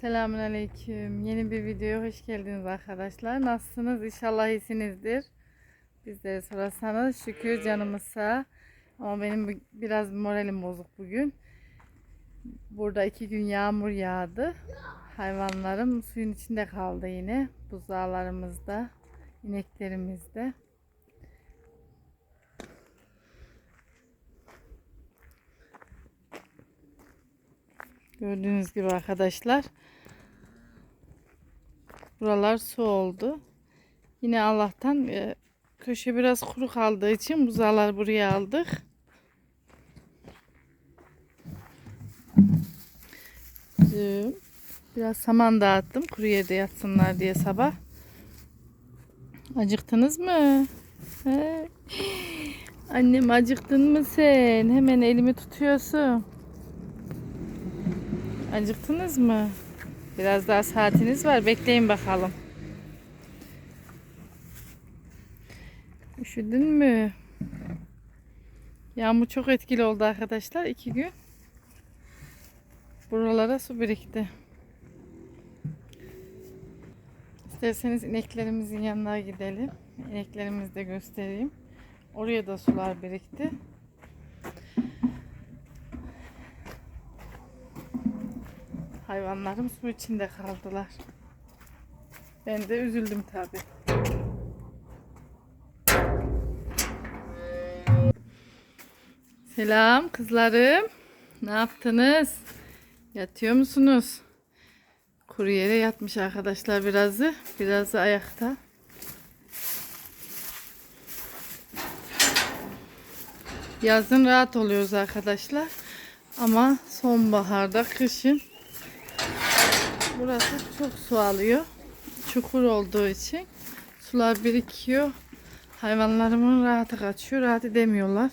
Selamünaleyküm. Yeni bir videoya hoş geldiniz arkadaşlar. Nasılsınız? İnşallah iyisinizdir. Bizlere sorarsanız şükür canımız sağ. Ama benim biraz moralim bozuk bugün. Burada iki gün yağmur yağdı. Hayvanlarım suyun içinde kaldı yine. Buzağlarımızda, ineklerimizde. Gördüğünüz gibi arkadaşlar. Buralar su oldu. Yine Allah'tan e, köşe biraz kuru kaldığı için buzağlar buraya aldık. Ee, Biraz saman dağıttım kuru yerde yatsınlar diye sabah. Acıktınız mı? He? Annem acıktın mı sen? Hemen elimi tutuyorsun. Acıktınız mı? Biraz daha saatiniz var. Bekleyin bakalım. Üşüdün mü? Yağmur çok etkili oldu arkadaşlar. iki gün. Buralara su birikti. İsterseniz ineklerimizin yanına gidelim. İneklerimizi de göstereyim. Oraya da sular birikti. Hayvanlarım su içinde kaldılar. Ben de üzüldüm tabi. Selam kızlarım. Ne yaptınız? Yatıyor musunuz? Kuru yere yatmış arkadaşlar birazı. Birazı ayakta. Yazın rahat oluyoruz arkadaşlar. Ama sonbaharda, kışın Burası çok su alıyor. Çukur olduğu için sular birikiyor. Hayvanlarımın rahatı kaçıyor. Rahat edemiyorlar.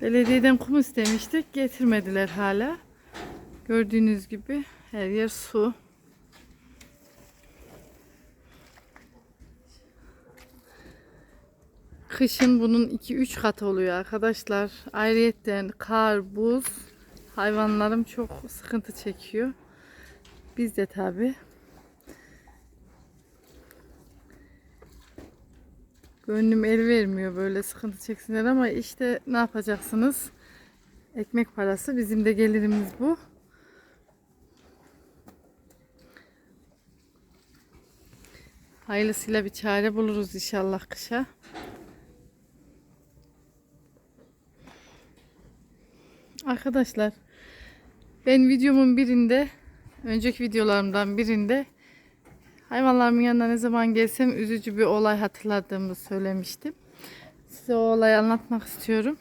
Belediyeden kum istemiştik. Getirmediler hala. Gördüğünüz gibi her yer su. Kışın bunun 2-3 katı oluyor arkadaşlar. Ayrıyetten kar, buz hayvanlarım çok sıkıntı çekiyor. Biz de tabi. Gönlüm el vermiyor böyle sıkıntı çeksinler ama işte ne yapacaksınız? Ekmek parası bizim de gelirimiz bu. Hayırlısıyla bir çare buluruz inşallah kışa. Arkadaşlar ben videomun birinde önceki videolarımdan birinde hayvanlarımın yanına ne zaman gelsem üzücü bir olay hatırladığımı söylemiştim. Size o olayı anlatmak istiyorum.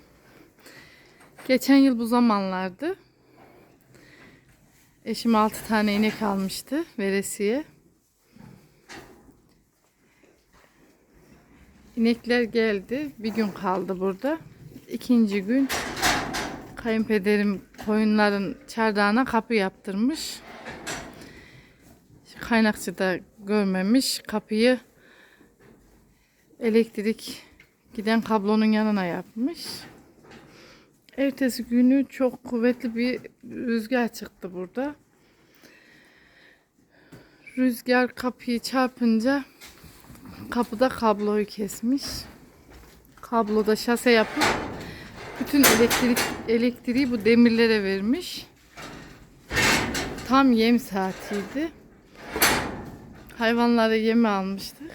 Geçen yıl bu zamanlardı. Eşim 6 tane inek almıştı veresiye. İnekler geldi. Bir gün kaldı burada. İkinci gün kayınpederim koyunların çardağına kapı yaptırmış. Kaynakçı da görmemiş. Kapıyı elektrik giden kablonun yanına yapmış. Ertesi günü çok kuvvetli bir rüzgar çıktı burada. Rüzgar kapıyı çarpınca kapıda kabloyu kesmiş. Kabloda şase yapıp bütün elektrik elektriği bu demirlere vermiş. Tam yem saatiydi. Hayvanlara yemi almıştık.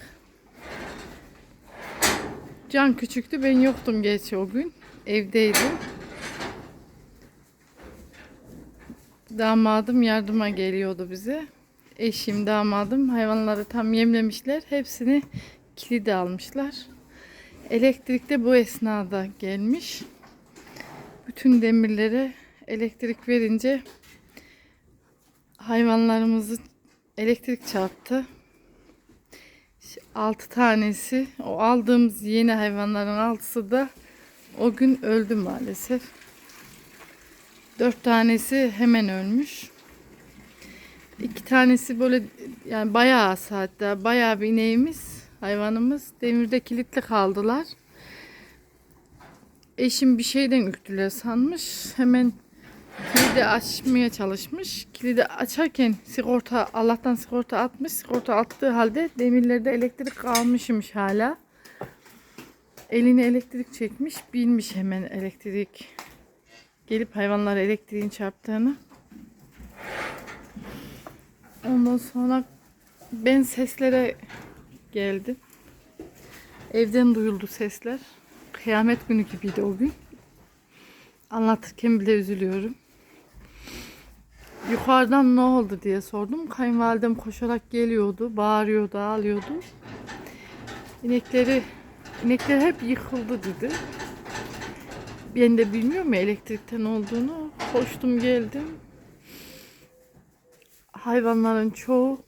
Can küçüktü. Ben yoktum geç o gün. Evdeydim. Damadım yardıma geliyordu bize. Eşim, damadım hayvanları tam yemlemişler. Hepsini kilidi almışlar. Elektrik de bu esnada gelmiş bütün demirlere elektrik verince hayvanlarımızı elektrik çarptı. 6 tanesi o aldığımız yeni hayvanların altısı da o gün öldü maalesef. 4 tanesi hemen ölmüş. İki tanesi böyle yani bayağı hatta bayağı bir ineğimiz hayvanımız demirde kilitli kaldılar. Eşim bir şeyden üktüler sanmış. Hemen kilidi açmaya çalışmış. Kilidi açarken sigorta Allah'tan sigorta atmış. Sigorta attığı halde demirlerde elektrik kalmışmış hala. Eline elektrik çekmiş. Bilmiş hemen elektrik. Gelip hayvanlara elektriğin çarptığını. Ondan sonra ben seslere geldim. Evden duyuldu sesler. Kıyamet günü gibiydi o gün. Anlatırken bile üzülüyorum. Yukarıdan ne oldu diye sordum. Kayınvalidem koşarak geliyordu, bağırıyordu, ağlıyordu. İnekleri, inekler hep yıkıldı dedi. Ben de bilmiyorum ya elektrikten olduğunu. Koştum geldim. Hayvanların çoğu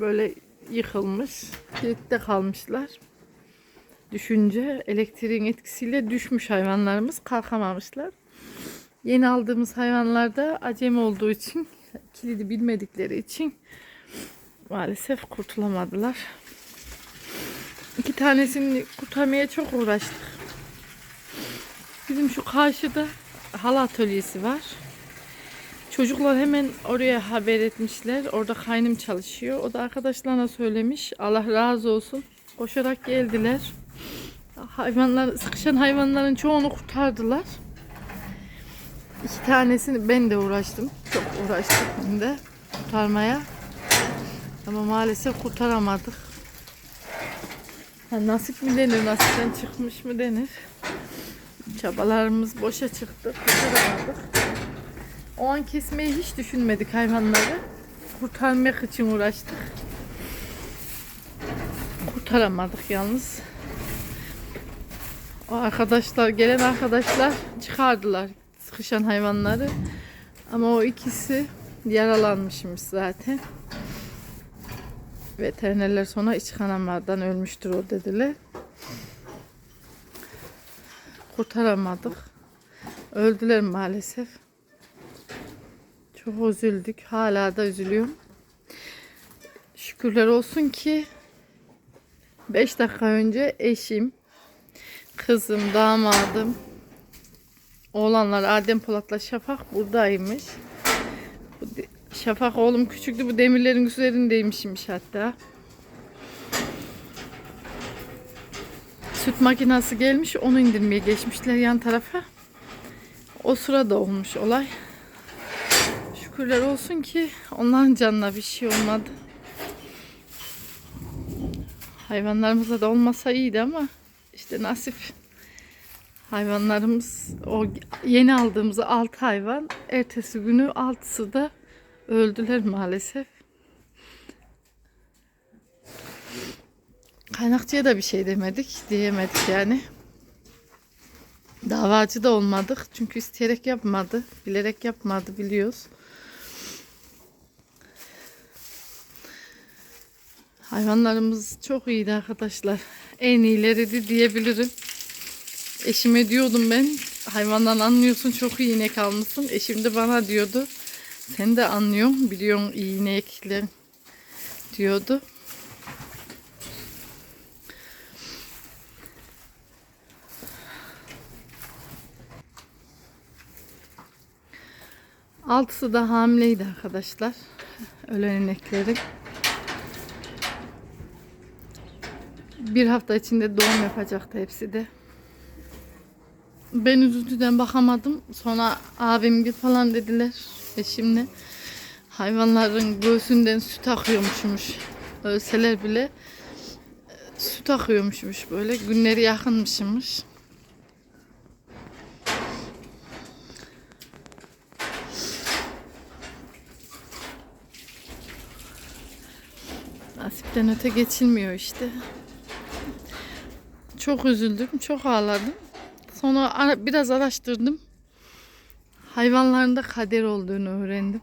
böyle yıkılmış. Kilitte kalmışlar. Düşünce elektriğin etkisiyle düşmüş hayvanlarımız kalkamamışlar. Yeni aldığımız hayvanlar da acemi olduğu için kilidi bilmedikleri için maalesef kurtulamadılar. İki tanesini kurtarmaya çok uğraştık. Bizim şu karşıda halı atölyesi var. Çocuklar hemen oraya haber etmişler. Orada kaynım çalışıyor. O da arkadaşlarına söylemiş. Allah razı olsun. Koşarak geldiler. Hayvanlar, sıkışan hayvanların çoğunu kurtardılar. İki tanesini ben de uğraştım. Çok uğraştık ben de kurtarmaya. Ama maalesef kurtaramadık. Ha, nasip mi denir, nasipten çıkmış mı denir. Çabalarımız boşa çıktı. Kurtaramadık. O an kesmeyi hiç düşünmedik hayvanları. Kurtarmak için uğraştık. Kurtaramadık yalnız. Arkadaşlar, gelen arkadaşlar çıkardılar sıkışan hayvanları. Ama o ikisi yaralanmışmış zaten. Veterinerler sonra iç kanamadan ölmüştür o dediler. Kurtaramadık. Öldüler maalesef. Çok üzüldük. Hala da üzülüyorum. Şükürler olsun ki 5 dakika önce eşim, kızım, damadım, oğlanlar Adem Polat'la Şafak buradaymış. Bu Şafak oğlum küçüktü bu demirlerin üzerindeymişmiş hatta. Süt makinesi gelmiş onu indirmeye geçmişler yan tarafa. O sırada olmuş olay. Şükürler olsun ki onların canına bir şey olmadı. Hayvanlarımıza da olmasa iyiydi ama işte nasip. Hayvanlarımız o yeni aldığımız 6 hayvan ertesi günü 6'sı da öldüler maalesef. Kaynakçıya da bir şey demedik, diyemedik yani. Davacı da olmadık çünkü isteyerek yapmadı, bilerek yapmadı biliyoruz. Hayvanlarımız çok iyiydi arkadaşlar. En iyileriydi diyebilirim. Eşime diyordum ben hayvandan anlıyorsun çok iyi inek almışsın. Eşim de bana diyordu. Sen de anlıyorsun biliyorsun iyi inekler diyordu. Altısı da hamileydi arkadaşlar. Ölen ineklerin. Bir hafta içinde doğum yapacaktı hepsi de. Ben üzüntüden bakamadım. Sonra abim git falan dediler eşimle. Hayvanların göğsünden süt akıyormuşmuş. Ölseler bile e, süt akıyormuşmuş böyle. Günleri yakınmışmış. Nasipten öte geçilmiyor işte. Çok üzüldüm, çok ağladım. Sonra biraz araştırdım. Hayvanların da kader olduğunu öğrendim.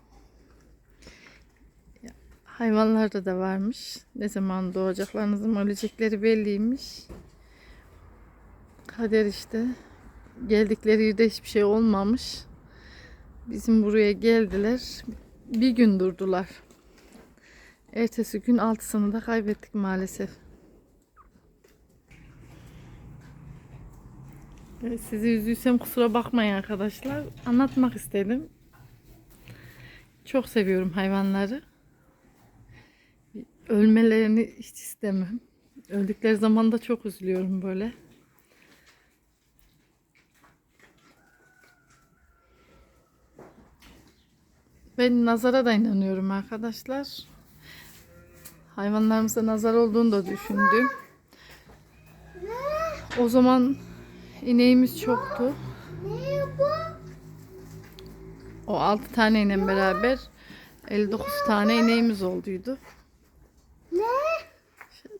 Hayvanlarda da varmış. Ne zaman doğacaklarınızın ölecekleri belliymiş. Kader işte. Geldikleri yerde hiçbir şey olmamış. Bizim buraya geldiler. Bir gün durdular. Ertesi gün altısını da kaybettik maalesef. Sizi üzdüysem kusura bakmayın arkadaşlar. Anlatmak istedim. Çok seviyorum hayvanları. Ölmelerini hiç istemem. Öldükleri zaman da çok üzülüyorum böyle. Ben nazara da inanıyorum arkadaşlar. Hayvanlarımıza nazar olduğunu da düşündüm. O zaman ineğimiz çoktu. O 6 tane ile beraber 59 tane ineğimiz olduydu.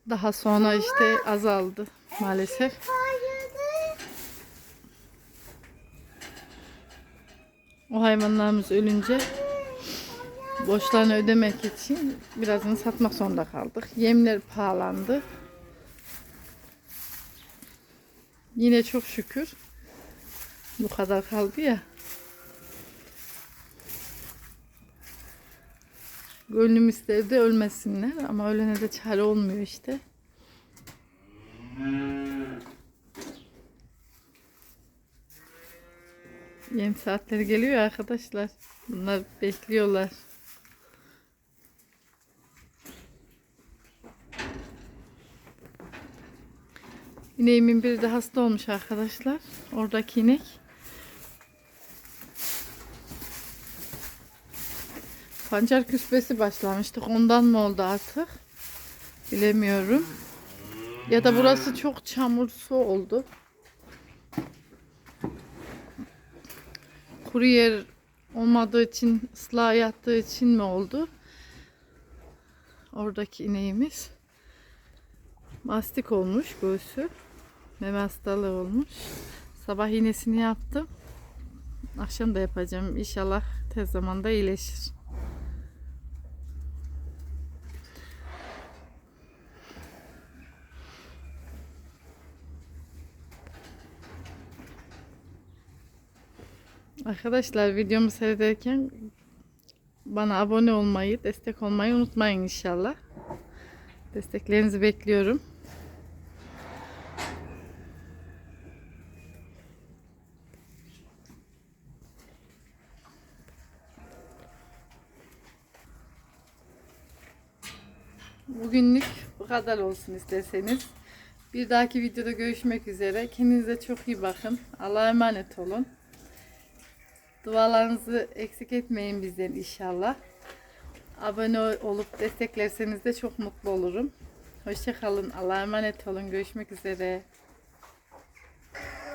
Daha sonra işte azaldı maalesef. O hayvanlarımız ölünce borçlarını ödemek için birazını satmak zorunda kaldık. Yemler pahalandı. Yine çok şükür bu kadar kaldı ya. Gönlüm isterdi ölmesinler ama ölene de çare olmuyor işte. Yem saatleri geliyor arkadaşlar. Bunlar bekliyorlar. İneğimin biri de hasta olmuş arkadaşlar. Oradaki inek. Pancar küspesi başlamıştık. Ondan mı oldu artık? Bilemiyorum. Ya da burası çok çamur su oldu. Kuru yer olmadığı için, ıslah yattığı için mi oldu? Oradaki ineğimiz. Mastik olmuş göğsü. Meme hastalığı olmuş. Sabah iğnesini yaptım. Akşam da yapacağım. İnşallah tez zamanda iyileşir. Arkadaşlar videomu seyrederken bana abone olmayı, destek olmayı unutmayın inşallah. Desteklerinizi bekliyorum. Bugünlük bu kadar olsun isterseniz. Bir dahaki videoda görüşmek üzere. Kendinize çok iyi bakın. Allah'a emanet olun. Dualarınızı eksik etmeyin bizden inşallah. Abone olup desteklerseniz de çok mutlu olurum. Hoşçakalın. Allah'a emanet olun. Görüşmek üzere.